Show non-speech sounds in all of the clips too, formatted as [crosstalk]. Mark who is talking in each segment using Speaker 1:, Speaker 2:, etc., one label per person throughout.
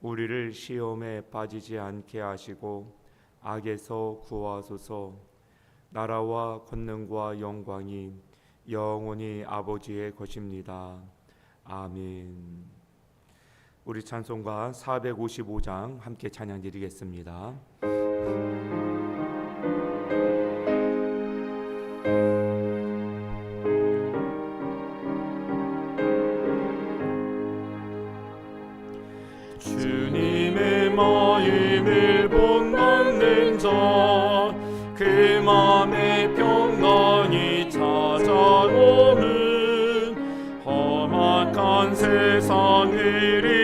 Speaker 1: 우리를 시험에 빠지지 않게 하시고 악에서 구하소서. 나라와 권능과 영광이 영원히 아버지의 것입니다. 아멘. 우리 찬송가 455장 함께 찬양 드리겠습니다. 주님의 마음을 본받는 자, 그 맘에 평강이 찾아오는 험악한 세상을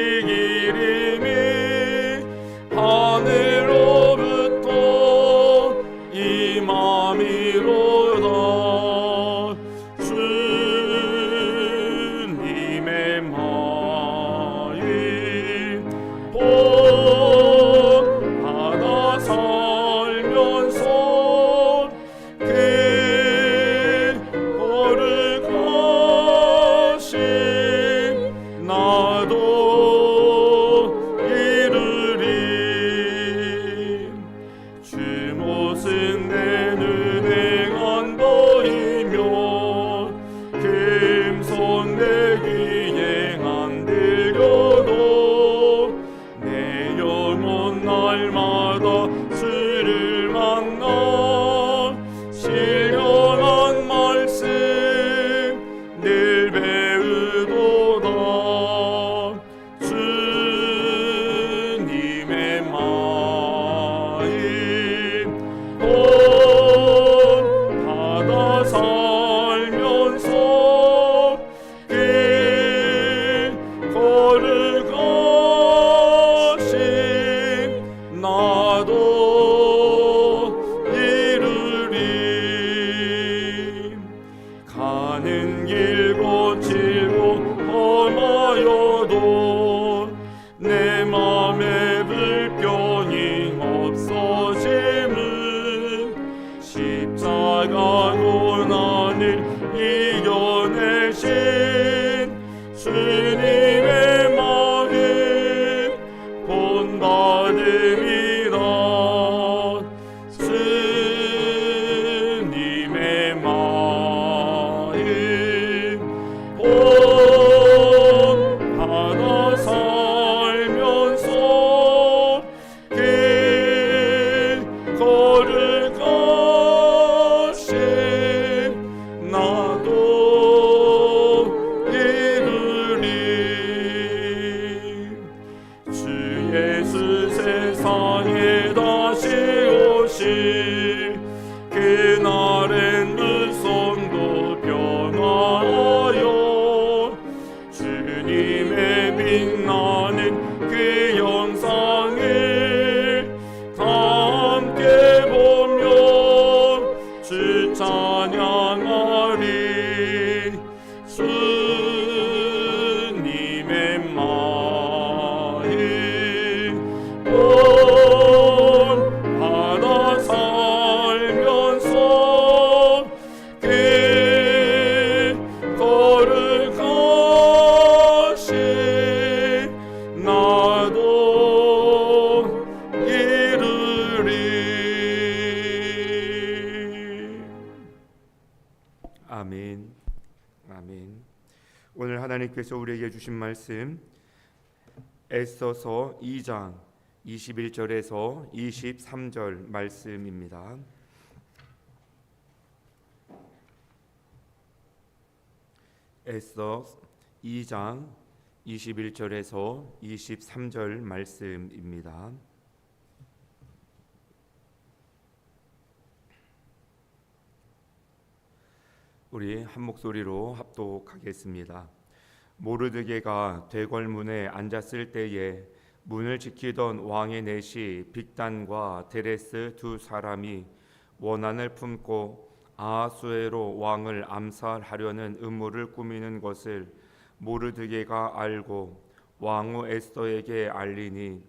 Speaker 1: 나는 그 하나님께서 우리에게 주신 말씀 에서서 2장 21절에서 23절 말씀입니다. 에서 2장 21절에서 23절 말씀입니다. 우리 한 목소리로 합독하겠습니다. 모르드게가 대궐문에 앉았을 때에
Speaker 2: 문을 지키던 왕의 넷이 빅단과 데레스 두 사람이 원한을 품고 아하수에로 왕을 암살하려는 음모를 꾸미는 것을 모르드게가 알고 왕후 에스더에게 알리니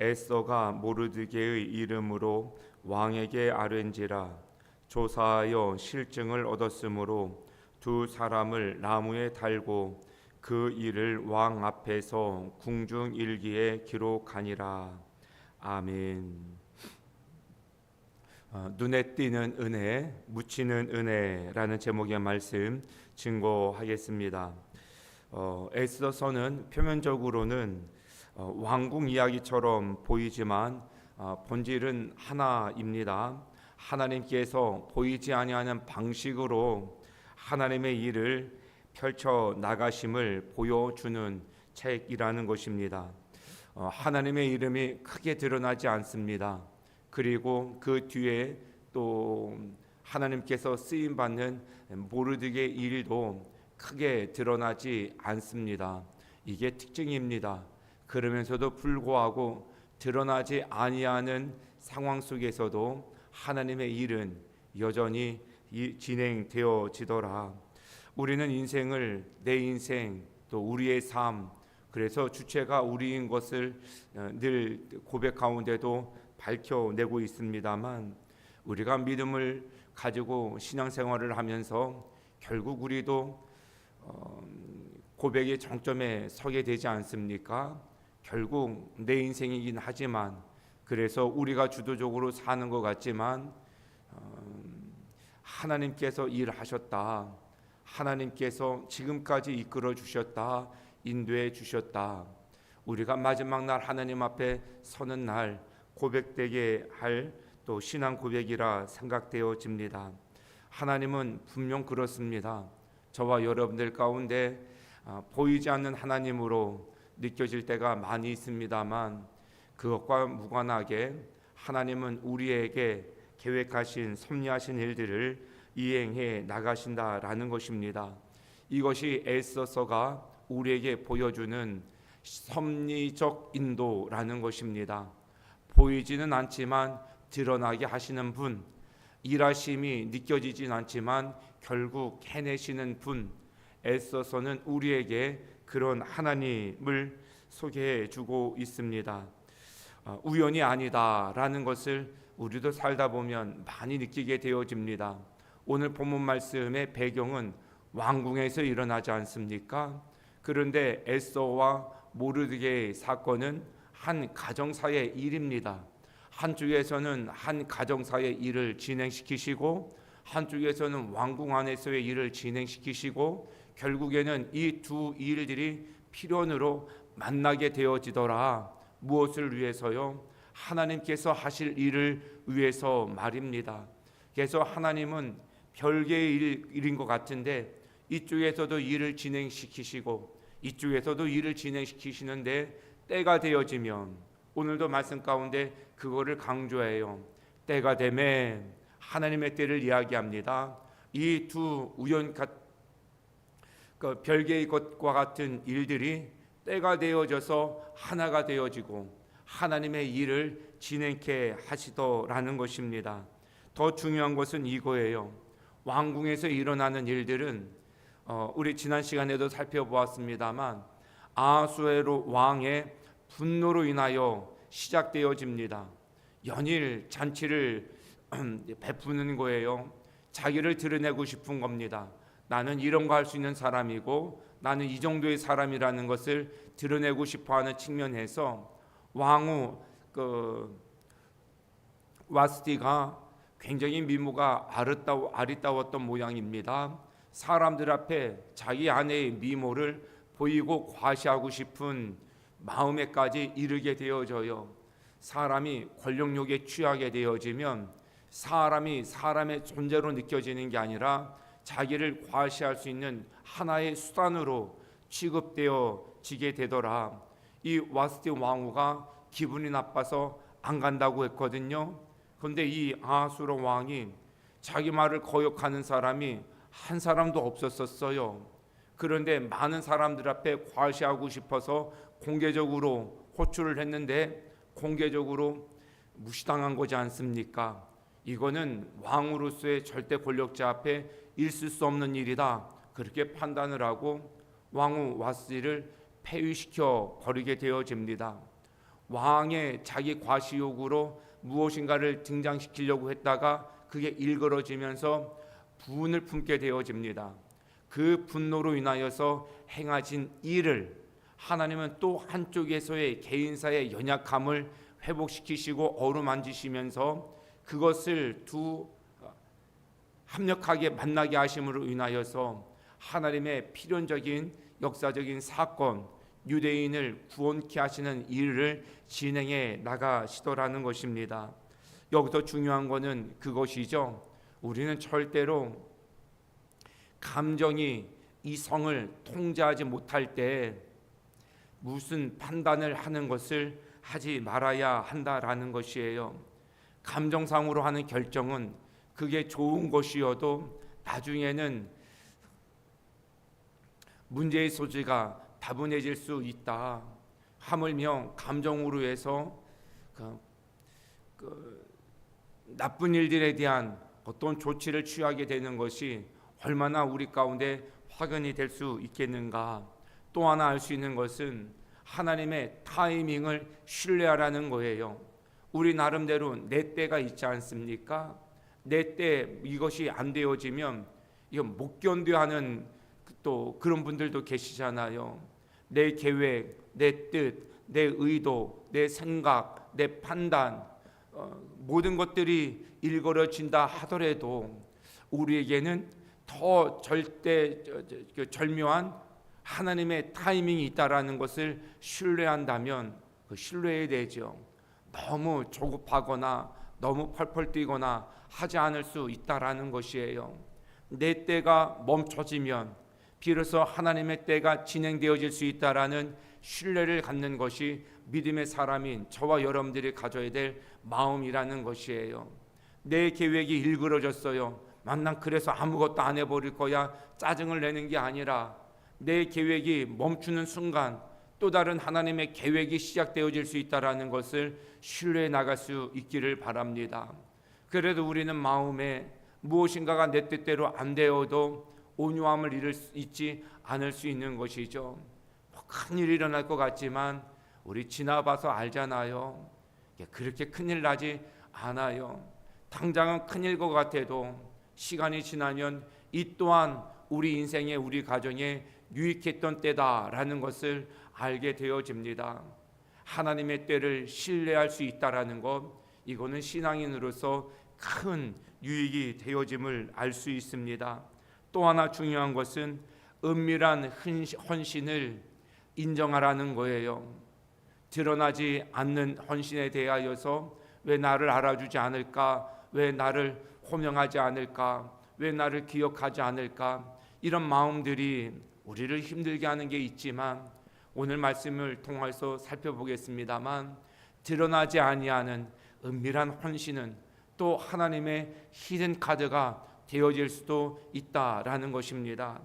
Speaker 2: 에스더가 모르드게의 이름으로 왕에게 아뢰ን지라 조사하여 실증을 얻었으므로 두 사람을 나무에 달고 그 일을 왕 앞에서 궁중 일기에 기록하니라 아멘. 어, 눈에 띄는 은혜, 묻히는 은혜라는 제목의 말씀 증거하겠습니다. 어, 에스더서는 표면적으로는 어, 왕궁 이야기처럼 보이지만 어, 본질은 하나입니다. 하나님께서 보이지 아니하는 방식으로 하나님의 일을 펼쳐 나가심을 보여주는 책이라는 것입니다. 어, 하나님의 이름이 크게 드러나지 않습니다. 그리고 그 뒤에 또 하나님께서 쓰임 받는 모르드게 일도 크게 드러나지 않습니다. 이게 특징입니다. 그러면서도 불구하고 드러나지 아니하는 상황 속에서도 하나님의 일은 여전히 진행되어지더라. 우리는 인생을 내 인생 또 우리의 삶 그래서 주체가 우리인 것을 어, 늘 고백 가운데도 밝혀내고 있습니다만 우리가 믿음을 가지고 신앙생활을 하면서 결국 우리도 어, 고백의 정점에 서게 되지 않습니까? 결국 내 인생이긴 하지만 그래서 우리가 주도적으로 사는 것 같지만 어, 하나님께서 일하셨다. 하나님께서 지금까지 이끌어 주셨다. 인도해 주셨다. 우리가 마지막 날 하나님 앞에 서는 날 고백되게 할 또 신앙 고백이라 생각되어집니다. 하나님은 분명 그렇습니다. 저와 여러분들 가운데 아, 보이지 않는 하나님으로 느껴질 때가 많이 있습니다만 그것과 무관하게 하나님은 우리에게 계획하신 섭리하신 일들을 이행해 나가신다라는 것입니다. 이것이 에스더서가 우리에게 보여주는 섭리적 인도라는 것입니다. 보이지는 않지만 드러나게 하시는 분, 일하심이 느껴지진 않지만 결국 해내시는 분, 애써서는 우리에게 그런 하나님을 소개해 주고 있습니다. 어, 우연이 아니다라는 것을 우리도 살다 보면 많이 느끼게 되어집니다. 오늘 본문 말씀의 배경은 왕궁에서 일어나지 않습니까? 그런데 에스더와 모르드게의 사건은 한 가정사의 일입니다. 한쪽에서는 한 가정사의 일을 진행시키시고 한쪽에서는 왕궁 안에서의 일을 진행시키시고 결국에는 이 두 일들이 필연으로 만나게 되어지더라. 무엇을 위해서요? 하나님께서 하실 일을 위해서 말입니다. 그래서 하나님은 별개의 일, 인 것 같은데 이쪽에서도 일을 진행시키시고 이쪽에서도 일을 진행시키시는데 때가 되어지면 오늘도 말씀 가운데 그거를 강조해요. 때가 되면 하나님의 때를 이야기합니다. 이 두 우연 같, 그 별개의 것과 같은 일들이 때가 되어져서 하나가 되어지고 하나님의 일을 진행케 하시더라는 것입니다. 더 중요한 것은 이거예요. 왕궁에서 일어나는 일들은 어, 우리 지난 시간에도 살펴보았습니다만 아수에로 왕의 분노로 인하여 시작되어집니다. 연일 잔치를 [clears throat] 베푸는 거예요. 자기를 드러내고 싶은 겁니다. 나는 이런 거 할 수 있는 사람이고 나는 이 정도의 사람이라는 것을 드러내고 싶어하는 측면에서 왕후 그 와스티가 굉장히 미모가 아름다워, 아리따웠던 모양입니다. 사람들 앞에 자기 아내의 미모를 보이고 과시하고 싶은 마음에까지 이르게 되어져요. 사람이 권력욕에 취하게 되어지면 사람이 사람의 존재로 느껴지는 게 아니라 자기를 과시할 수 있는 하나의 수단으로 취급되어지게 되더라. 이 와스티 왕후가 기분이 나빠서 안 간다고 했거든요. 그런데 이 아수로 왕이 자기 말을 거역하는 사람이 한 사람도 없었었어요. 그런데 많은 사람들 앞에 과시하고 싶어서 공개적으로 호출을 했는데 공개적으로 무시당한 거지 않습니까? 이거는 왕으로서의 절대 권력자 앞에 있을 수 없는 일이다. 그렇게 판단을 하고 왕후 와스를 폐위시켜 버리게 되어집니다. 왕의 자기 과시욕으로 무엇인가를 등장시키려고 했다가 그게 일그러지면서 분을 품게 되어집니다. 그 분노로 인하여서 행하신 일을 하나님은 또 한쪽에서의 개인사의 연약함을 회복시키시고 어루만지시면서 그것을 두 합력하게 만나게 하심으로 인하여서 하나님의 필연적인 역사적인 사건 유대인을 구원케 하시는 일을 진행해 나가시더라는 것입니다. 여기서 중요한 것은 그것이죠. 우리는 절대로 감정이 이 성을 통제하지 못할 때 무슨 판단을 하는 것을 하지 말아야 한다라는 것이에요. 감정상으로 하는 결정은 그게 좋은 것이어도 나중에는 문제의 소지가 다분해질 수 있다. 하물며 감정으로 해서 그, 그 나쁜 일들에 대한 어떤 조치를 취하게 되는 것이 얼마나 우리 가운데 확연히 될 수 있겠는가. 또 하나 알 수 있는 것은 하나님의 타이밍을 신뢰하라는 거예요. 우리 나름대로 내 때가 있지 않습니까? 내 때 이것이 안 되어지면 이거 못 견뎌하는 또 그런 분들도 계시잖아요. 내 계획, 내 뜻, 내 의도, 내 생각, 내 판단 어, 모든 것들이 일거려진다 하더라도 우리에게는 더 절대 그 절묘한 하나님의 타이밍이 있다라는 것을 신뢰한다면 그 신뢰해야 되죠. 너무 조급하거나 너무 펄펄 뛰거나 하지 않을 수 있다라는 것이에요. 내 때가 멈춰지면 비로소 하나님의 때가 진행되어질 수 있다라는 신뢰를 갖는 것이 믿음의 사람인 저와 여러분들이 가져야 될 마음이라는 것이에요. 내 계획이 일그러졌어요. 만난 그래서 아무것도 안 해버릴 거야. 짜증을 내는 게 아니라 내 계획이 멈추는 순간 또 다른 하나님의 계획이 시작되어질 수 있다라는 것을 신뢰해 나갈 수 있기를 바랍니다. 그래도 우리는 마음에 무엇인가가 내 뜻대로 안 되어도 온유함을 잃을 수 있지 않을 수 있는 것이죠. 뭐 큰일 일어날 것 같지만 우리 지나봐서 알잖아요. 그렇게 큰일 나지 않아요. 당장은 큰일 것 같아도 시간이 지나면 이 또한 우리 인생에 우리 가정에 유익했던 때다라는 것을 알게 되어집니다. 하나님의 때를 신뢰할 수 있다라는 것 이거는 신앙인으로서 큰 유익이 되어짐을 알 수 있습니다. 또 하나 중요한 것은 은밀한 헌신을 인정하라는 거예요. 드러나지 않는 헌신에 대하여서 왜 나를 알아주지 않을까? 왜 나를 호명하지 않을까? 왜 나를 기억하지 않을까? 이런 마음들이 우리를 힘들게 하는 게 있지만 오늘 말씀을 통해서 살펴보겠습니다만 드러나지 아니하는 은밀한 헌신은 또 하나님의 히든 카드가 되어질 수도 있다라는 것입니다.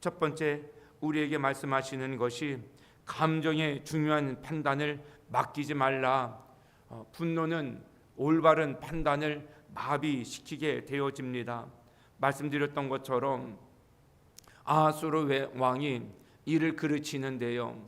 Speaker 2: 첫 번째 우리에게 말씀하시는 것이 감정의 중요한 판단을 맡기지 말라. 어, 분노는 올바른 판단을 마비시키게 되어집니다. 말씀드렸던 것처럼 아수르 왕이 이를 그르치는데요.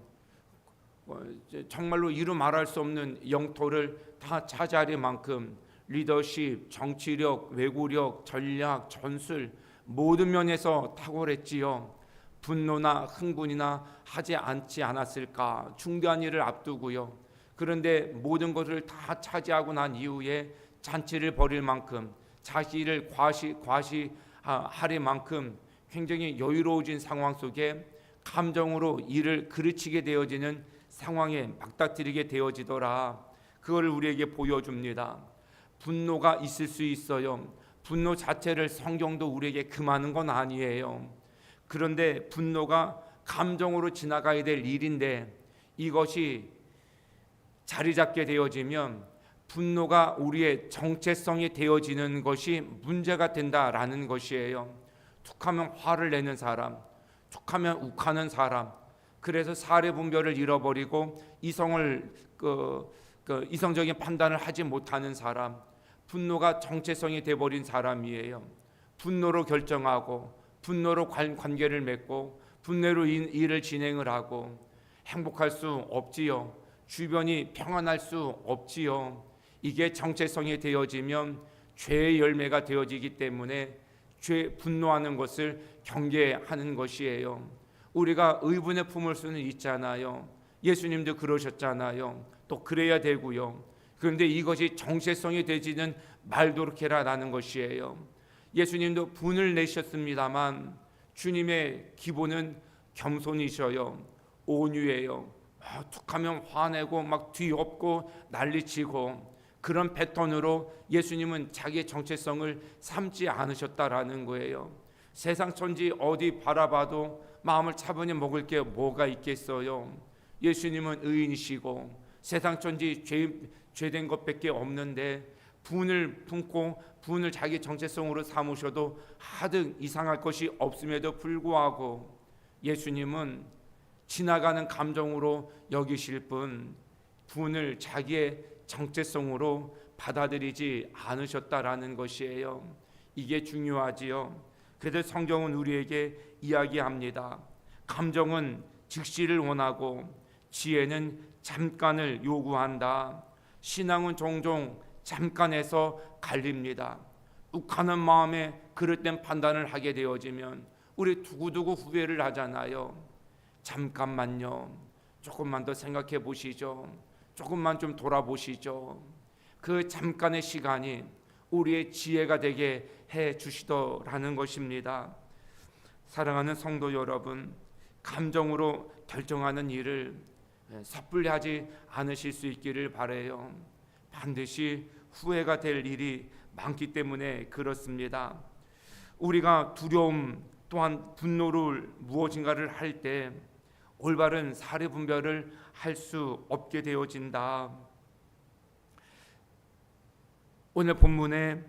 Speaker 2: 어, 정말로 이루 말할 수 없는 영토를 다 차지할 만큼 리더십, 정치력, 외구력, 전략, 전술 모든 면에서 탁월했지요. 분노나 흥분이나 하지 않지 않았을까 중대한 일을 앞두고요. 그런데 모든 것을 다 차지하고 난 이후에 잔치를 벌일 만큼 자기를 과시 과시할 만큼 굉장히 여유로워진 상황 속에 감정으로 일을 그르치게 되어지는 상황에 막닥뜨리게 되어지더라. 그걸 우리에게 보여줍니다. 분노가 있을 수 있어요. 분노 자체를 성경도 우리에게 금하는 건 아니에요. 그런데 분노가 감정으로 지나가야 될 일인데 이것이 자리 잡게 되어지면 분노가 우리의 정체성이 되어지는 것이 문제가 된다라는 것이에요. 툭하면 화를 내는 사람, 툭하면 욱하는 사람, 그래서 사례 분별을 잃어버리고 이성을 그, 그 이성적인 판단을 하지 못하는 사람, 분노가 정체성이 돼버린 사람이에요. 분노로 결정하고 분노로 관, 관계를 맺고 분노로 일, 일을 진행을 하고 행복할 수 없지요. 주변이 평안할 수 없지요. 이게 정체성이 되어지면 죄의 열매가 되어지기 때문에 죄 분노하는 것을 경계하는 것이에요. 우리가 의분의 품을 수는 있잖아요. 예수님도 그러셨잖아요. 또 그래야 되고요. 그런데 이것이 정체성이 되지는 말도록 해라라는 것이에요. 예수님도 분을 내셨습니다만 주님의 기본은 겸손이셔요. 온유해요. 아, 툭하면 화내고 막 뒤엎고 난리치고 그런 패턴으로 예수님은 자기의 정체성을 삼지 않으셨다라는 거예요. 세상 천지 어디 바라봐도 마음을 차분히 먹을 게 뭐가 있겠어요. 예수님은 의인이시고 세상 천지 죄, 죄된 것밖에 없는데 분을 품고 분을 자기 정체성으로 삼으셔도 하등 이상할 것이 없음에도 불구하고 예수님은 지나가는 감정으로 여기실 뿐 분을 자기의 정체성으로 받아들이지 않으셨다라는 것이에요. 이게 중요하지요. 그래서 성경은 우리에게 이야기합니다. 감정은 즉시를 원하고 지혜는 잠깐을 요구한다. 신앙은 종종 잠깐에서 갈립니다. 욱하는 마음에 그릇된 판단을 하게 되어지면 우리 두고두고 후회를 하잖아요. 잠깐만요. 조금만 더 생각해 보시죠. 조금만 좀 돌아보시죠. 그 잠깐의 시간이 우리의 지혜가 되게 해 주시더라는 것입니다. 사랑하는 성도 여러분, 감정으로 결정하는 일을 섣불리 하지 않으실 수 있기를 바래요. 반드시 후회가 될 일이 많기 때문에 그렇습니다. 우리가 두려움 또한 분노를 무엇인가를 할 때 올바른 사례 분별을 할 수 없게 되어진다. 오늘 본문에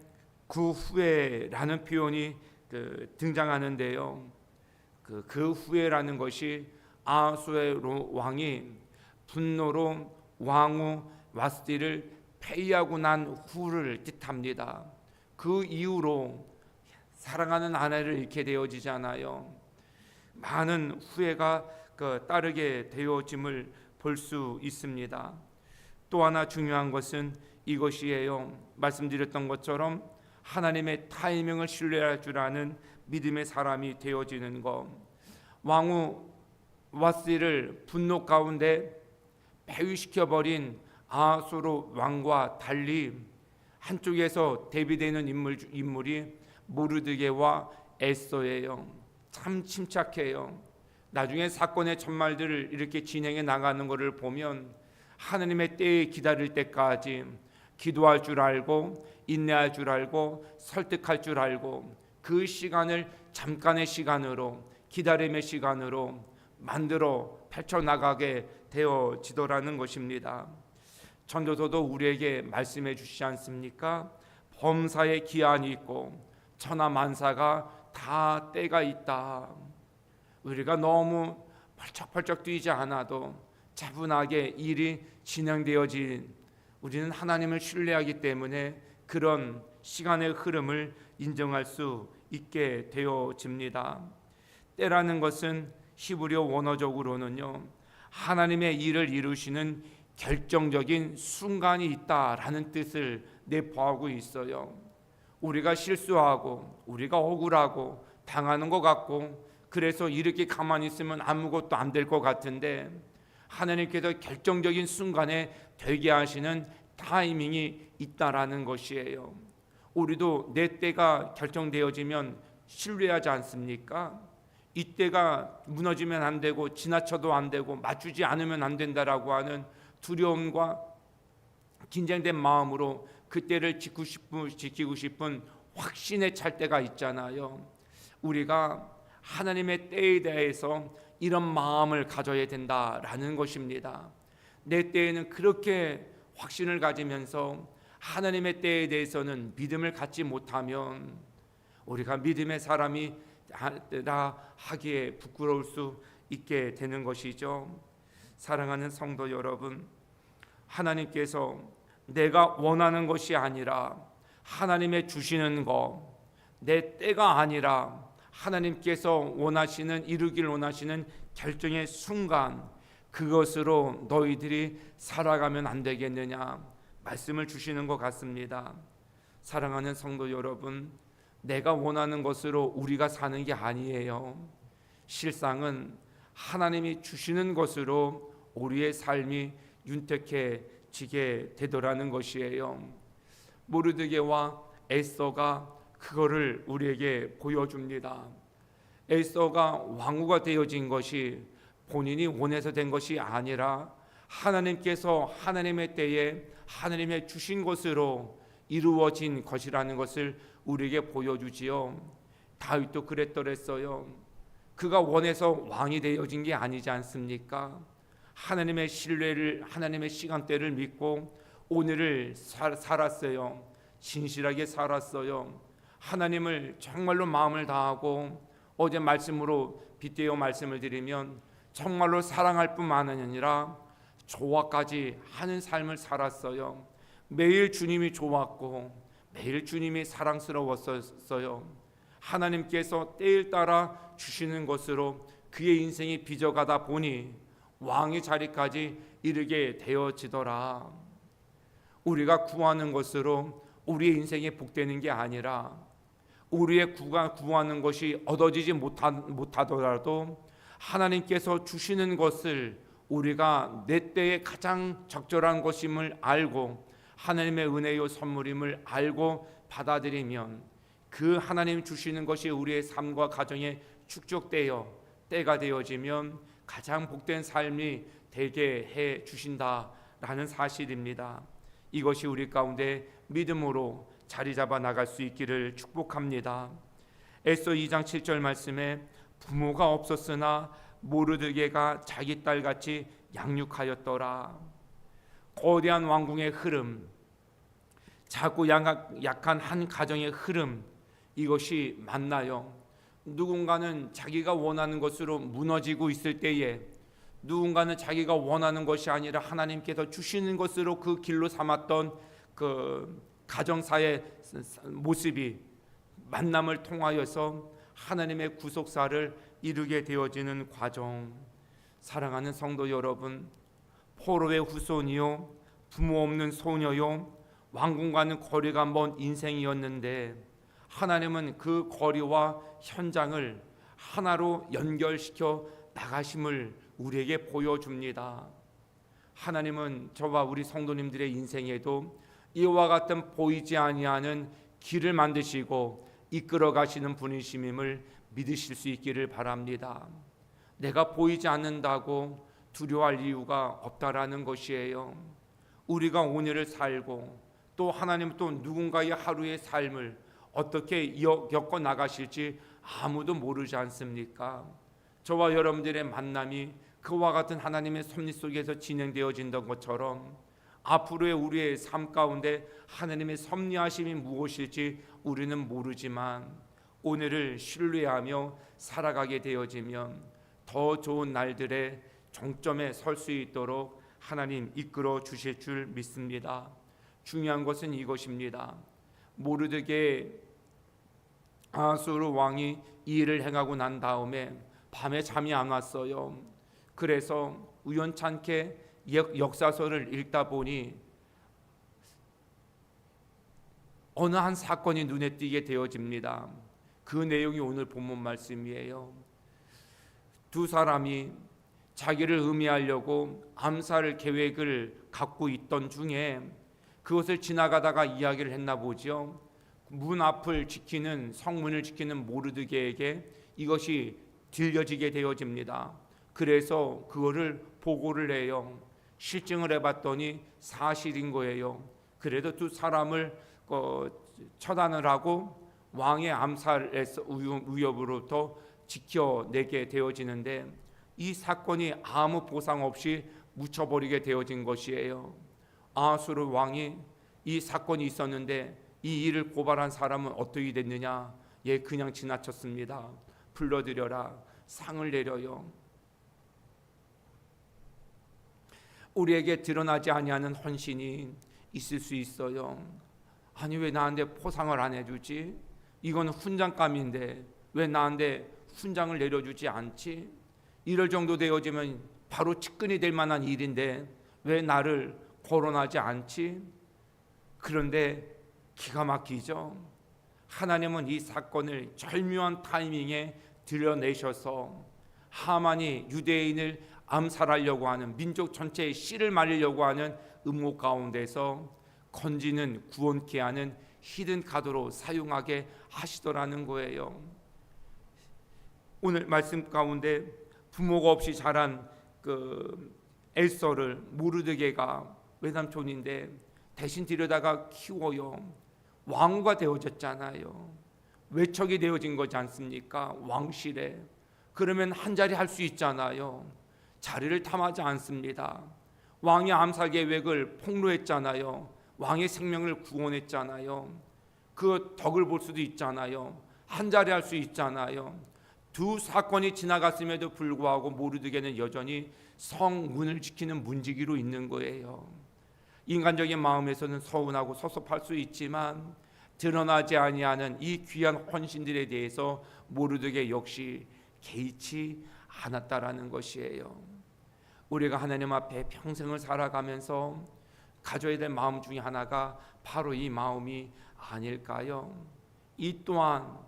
Speaker 2: 그 후회라는 표현이 그 등장하는데요. 그, 그 후회라는 것이 아수의 왕이 분노로 왕후 와스디를 폐위하고 난 후를 뜻합니다. 그 이후로 사랑하는 아내를 잃게 되어지잖아요. 많은 후회가 그 따르게 되어짐을 볼 수 있습니다. 또 하나 중요한 것은 이것이에요. 말씀드렸던 것처럼 하나님의 타이밍을 신뢰할 줄 아는 믿음의 사람이 되어지는 것. 왕후 와스를 분노 가운데 폐위시켜 버린 아수르 왕과 달리 한쪽에서 대비되는 인물 인물이 모르드게와 에스더예요. 참 침착해요. 나중에 사건의 전말들을 이렇게 진행해 나가는 것을 보면 하나님의 때에 기다릴 때까지 기도할 줄 알고 인내할 줄 알고 설득할 줄 알고 그 시간을 잠깐의 시간으로 기다림의 시간으로 만들어 펼쳐 나가게 되어지더라는 것입니다. 전도서도 우리에게 말씀해 주시지 않습니까? 범사의 기한이 있고 천하 만사가 다 때가 있다. 우리가 너무 펄쩍펄쩍 뛰지 않아도 차분하게 일이 진행되어진 우리는 하나님을 신뢰하기 때문에 그런 시간의 흐름을 인정할 수 있게 되어집니다. 때라는 것은 히브리어 원어적으로는요. 하나님의 일을 이루시는 결정적인 순간이 있다라는 뜻을 내포하고 있어요. 우리가 실수하고 우리가 억울하고 당하는 것 같고 그래서 이렇게 가만히 있으면 아무것도 안 될 것 같은데 하나님께서 결정적인 순간에 되게 하시는 타이밍이 있다라는 것이에요. 우리도 내 때가 결정되어지면 신뢰하지 않습니까? 이때가 무너지면 안 되고 지나쳐도 안 되고 맞추지 않으면 안 된다라고 하는 두려움과 긴장된 마음으로 그때를 지키고 싶은, 지키고 싶은 확신에 찰 때가 있잖아요. 우리가 하나님의 때에 대해서 이런 마음을 가져야 된다라는 것입니다. 내 때에는 그렇게 확신을 가지면서 하나님의 때에 대해서는 믿음을 갖지 못하면 우리가 믿음의 사람이 라 하기에 부끄러울 수 있게 되는 것이죠. 사랑하는 성도 여러분, 하나님께서 내가 원하는 것이 아니라 하나님의 주시는 것, 내 때가 아니라 하나님께서 원하시는 이루길 원하시는 결정의 순간 그것으로 너희들이 살아가면 안 되겠느냐 말씀을 주시는 것 같습니다. 사랑하는 성도 여러분, 내가 원하는 것으로 우리가 사는 게 아니에요. 실상은 하나님이 주시는 것으로 우리의 삶이 윤택해지게 되더라는 것이에요. 모르드게와 에스더가 그거를 우리에게 보여줍니다. 에스더가 왕후가 되어진 것이 본인이 원해서 된 것이 아니라 하나님께서 하나님의 때에 하나님의 주신 것으로 이루어진 것이라는 것을 우리에게 보여주지요. 다윗도 그랬더랬어요. 그가 원해서 왕이 되어진 게 아니지 않습니까? 하나님의 신뢰를 하나님의 시간대를 믿고 오늘을 살, 살았어요. 진실하게 살았어요. 하나님을 정말로 마음을 다하고 어제 말씀으로 빗대어 말씀을 드리면 정말로 사랑할 뿐만 아니라 조화까지 하는 삶을 살았어요. 매일 주님이 좋았고 매일 주님이 사랑스러웠었어요. 하나님께서 때를 따라 주시는 것으로 그의 인생이 빚어가다 보니 왕의 자리까지 이르게 되어지더라. 우리가 구하는 것으로 우리의 인생이 복되는 게 아니라 우리의 구가 구하는 것이 얻어지지 못하, 못하더라도 하나님께서 주시는 것을 우리가 내 때에 가장 적절한 것임을 알고 하나님의 은혜요 선물임을 알고 받아들이면 그 하나님 주시는 것이 우리의 삶과 가정에 축적되어 때가 되어지면 가장 복된 삶이 되게 해 주신다라는 사실입니다. 이것이 우리 가운데 믿음으로 자리 잡아 나갈 수 있기를 축복합니다. 에서 2장 7절 말씀에 부모가 없었으나 모르드게가 자기 딸 같이 양육하였더라. 거대한 왕궁의 흐름, 자꾸 약한 한 가정의 흐름 이것이 맞나요? 누군가는 자기가 원하는 것으로 무너지고 있을 때에 누군가는 자기가 원하는 것이 아니라 하나님께서 주시는 것으로 그 길로 삼았던 그 가정사의 모습이 만남을 통하여서 하나님의 구속사를 이루게 되어지는 과정. 사랑하는 성도 여러분, 포로의 후손이요, 부모 없는 소녀요, 왕궁과는 거리가 먼 인생이었는데 하나님은 그 거리와 현장을 하나로 연결시켜 나가심을 우리에게 보여줍니다. 하나님은 저와 우리 성도님들의 인생에도 이와 같은 보이지 아니하는 길을 만드시고 이끌어 가시는 분이심임을 믿으실 수 있기를 바랍니다. 내가 보이지 않는다고 두려워할 이유가 없다라는 것이에요. 우리가 오늘을 살고 또 하나님 또 누군가의 하루의 삶을 어떻게 겪어 나가실지 아무도 모르지 않습니까? 저와 여러분들의 만남이 그와 같은 하나님의 섭리 속에서 진행되어진던 것처럼 앞으로의 우리의 삶 가운데 하나님의 섭리하심이 무엇일지 우리는 모르지만 오늘을 신뢰하며 살아가게 되어지면 더 좋은 날들의 정점에 설 수 있도록 하나님 이끌어 주실 줄 믿습니다. 중요한 것은 이것입니다. 모르드게 아수르 왕이 이 일을 행하고 난 다음에 밤에 잠이 안 왔어요. 그래서 우연찮게 역사서를 읽다 보니 어느 한 사건이 눈에 띄게 되어집니다. 그 내용이 오늘 본문 말씀이에요. 두 사람이 자기를 의미하려고 암살 계획을 갖고 있던 중에 그것을 지나가다가 이야기를 했나 보죠. 문 앞을 지키는 성문을 지키는 모르드게에게 이것이 들려지게 되어집니다. 그래서 그거를 보고를 해요. 실증을 해봤더니 사실인 거예요. 그래도 두 사람을 어, 처단을 하고 왕의 암살에서 위협으로부터 지켜내게 되어지는데 이 사건이 아무 보상 없이 묻혀버리게 되어진 것이에요. 아수르 왕이 이 사건이 있었는데 이 일을 고발한 사람은 어떻게 됐느냐? 예, 그냥 지나쳤습니다. 불러들여라. 상을 내려요. 우리에게 드러나지 아니하는 헌신이 있을 수 있어요. 아니 왜 나한테 포상을 안 해주지? 이건 훈장감인데 왜 나한테 훈장을 내려주지 않지? 이럴 정도 되어지면 바로 측근이 될 만한 일인데 왜 나를 거론하지 않지? 그런데 기가 막히죠. 하나님은 이 사건을 절묘한 타이밍에 들여내셔서 하만이 유대인을 암살하려고 하는 민족 전체의 씨를 말리려고 하는 음모 가운데서 건지는 구원케 하는 히든 카드로 사용하게 하시더라는 거예요. 오늘 말씀 가운데 부모가 없이 자란 그 엘서를 모르드게가 외삼촌인데 대신 들여다가 키워요. 왕후가 되어졌잖아요. 외척이 되어진 거지 않습니까? 왕실에. 그러면 한 자리 할 수 있잖아요. 자리를 탐하지 않습니다. 왕의 암살 계획을 폭로했잖아요. 왕의 생명을 구원했잖아요. 그 덕을 볼 수도 있잖아요. 한 자리 할 수 있잖아요. 두 사건이 지나갔음에도 불구하고 모르드게는 여전히 성문을 지키는 문지기로 있는 거예요. 인간적인 마음에서는 서운하고 섭섭할 수 있지만 드러나지 아니하는 이 귀한 헌신들에 대해서 모르드게 역시 개의치 않았다라는 것이에요. 우리가 하나님 앞에 평생을 살아가면서 가져야 될 마음 중에 하나가 바로 이 마음이 아닐까요? 이 또한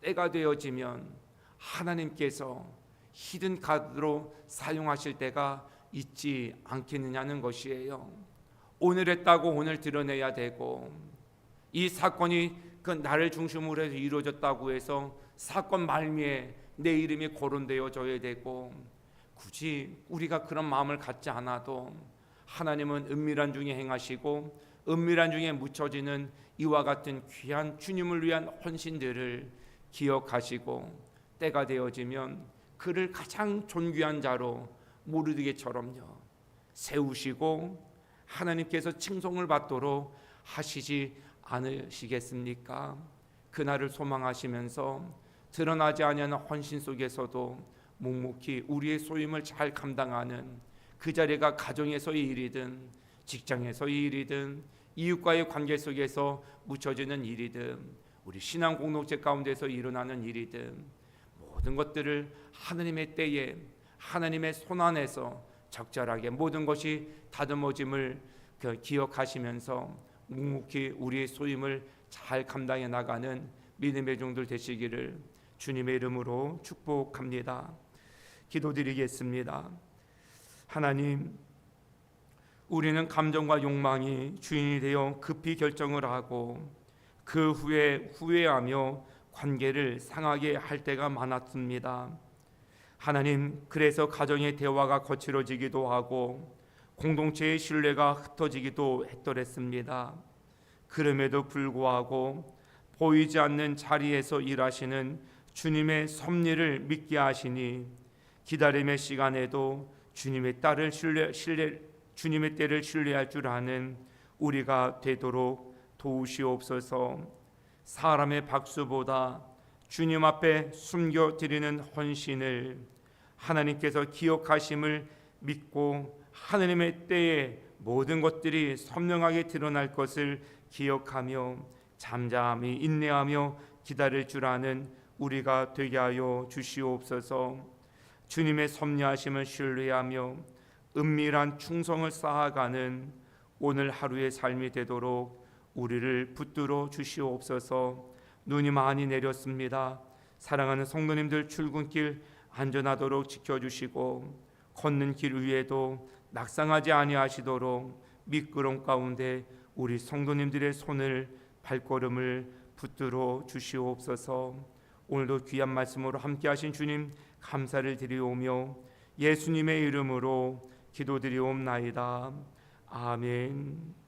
Speaker 2: 때가 되어지면 하나님께서 히든 카드로 사용하실 때가 있지 않겠느냐는 것이에요. 오늘 했다고 오늘 드러내야 되고 이 사건이 그 나를 중심으로 해서 이루어졌다고 해서 사건 말미에 내 이름이 거론되어져야 되고 굳이 우리가 그런 마음을 갖지 않아도 하나님은 은밀한 중에 행하시고 은밀한 중에 묻혀지는 이와 같은 귀한 주님을 위한 헌신들을 기억하시고 때가 되어지면 그를 가장 존귀한 자로 모르드게처럼요 세우시고 하나님께서 칭송을 받도록 하시지 않으시겠습니까? 그날을 소망하시면서 드러나지 아니하는 헌신 속에서도 묵묵히 우리의 소임을 잘 감당하는 그 자리가 가정에서의 일이든 직장에서의 일이든 이웃과의 관계 속에서 묻혀지는 일이든 우리 신앙 공동체 가운데서 일어나는 일이든 모든 것들을 하나님의 때에 하나님의 손 안에서 적절하게 모든 것이 다듬어짐을 그 기억하시면서 묵묵히 우리의 소임을 잘 감당해 나가는 믿음의 종들 되시기를 주님의 이름으로 축복합니다. 기도드리겠습니다. 하나님, 우리는 감정과 욕망이 주인이 되어 급히 결정을 하고 그 후에 후회하며 관계를 상하게 할 때가 많았습니다. 하나님, 그래서 가정의 대화가 거칠어지기도 하고 공동체의 신뢰가 흩어지기도 했더랬습니다. 그럼에도 불구하고 보이지 않는 자리에서 일하시는 주님의 섭리를 믿게 하시니 기다림의 시간에도 주님의 딸을 신뢰, 신뢰 주님의 때를 신뢰할 줄 아는 우리가 되도록 도우시옵소서. 사람의 박수보다 주님 앞에 숨겨 드리는 헌신을 하나님께서 기억하심을 믿고 하나님의 때에 모든 것들이 선명하게 드러날 것을 기억하며 잠잠히 인내하며 기다릴 줄 아는 우리가 되게 하여 주시옵소서. 주님의 섭리하심을 신뢰하며 은밀한 충성을 쌓아가는 오늘 하루의 삶이 되도록 우리를 붙들어 주시옵소서. 눈이 많이 내렸습니다. 사랑하는 성도님들 출근길 안전하도록 지켜주시고 걷는 길 위에도 낙상하지 아니하시도록 미끄럼 가운데 우리 성도님들의 손을 발걸음을 붙들어 주시옵소서. 오늘도 귀한 말씀으로 함께 하신 주님 감사를 드리오며 예수님의 이름으로 기도드리옵나이다. 아멘.